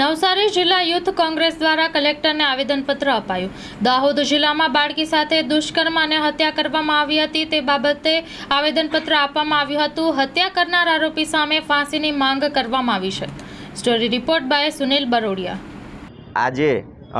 નવસારી જિલ્લા યુથ કોંગ્રેસ દ્વારા કલેક્ટરને આવેદનપત્ર અપાયું. દાહોદ જિલ્લામાં બાળકી સાથે દુષ્કર્મ અને હત્યા કરવામાં આવી હતી. તે બાબતે આવેદનપત્ર આપવામાં આવ્યું હતું. હત્યા કરનાર આરોપી સામે ફાંસીની માંગ કરવામાં આવી છે. Story report by Sunil Barodiya. આજે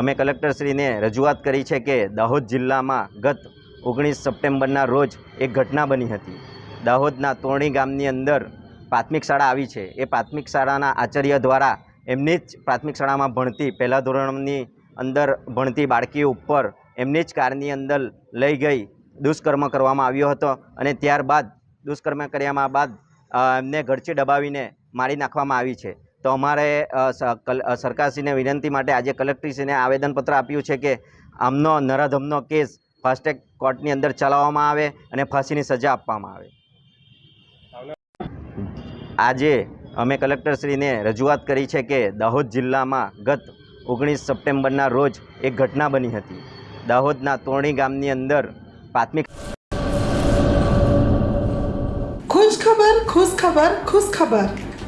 અમે કલેક્ટરશ્રીને રજૂઆત કરી છે કે દાહોદ જિલ્લામાં ગત ઓગણીસ સપ્ટેમ્બરના રોજ એક ઘટના બની હતી. દાહોદના તોરણી ગામની અંદર પ્રાથમિક શાળા આવી છે. એ પ્રાથમિક શાળાના આચાર્ય દ્વારા એમની જ પ્રાથમિક શાળામાં ભણતી, પહેલાં ધોરણની અંદર ભણતી બાળકી ઉપર એમની જ કારની અંદર લઈ ગઈ, દુષ્કર્મ કરવામાં આવ્યો હતો અને ત્યારબાદ, દુષ્કર્મ કર્યામાં બાદ એમને ઘરચી દબાવીને મારી નાખવામાં આવી છે. તો અમારે સરકારશ્રીને વિનંતી માટે આજે કલેક્ટરશ્રીને આવેદનપત્ર આપ્યું છે કે આમનો નરાધમનો કેસ ફાસ્ટેગ કોર્ટની અંદર ચલાવવામાં આવે અને ફાંસીની સજા આપવામાં આવે. આજે અમે કલેક્ટરશ્રીને રજૂઆત કરી છે કે દાહોદ જિલ્લામાં ગત ઓગણીસ સપ્ટેમ્બરના રોજ એક ઘટના બની હતી. દાહોદના તોરણી ગામની અંદર પ્રાથમિક ખુશ ખબર ખુશ ખબર ખુશખબર ખુશખબર.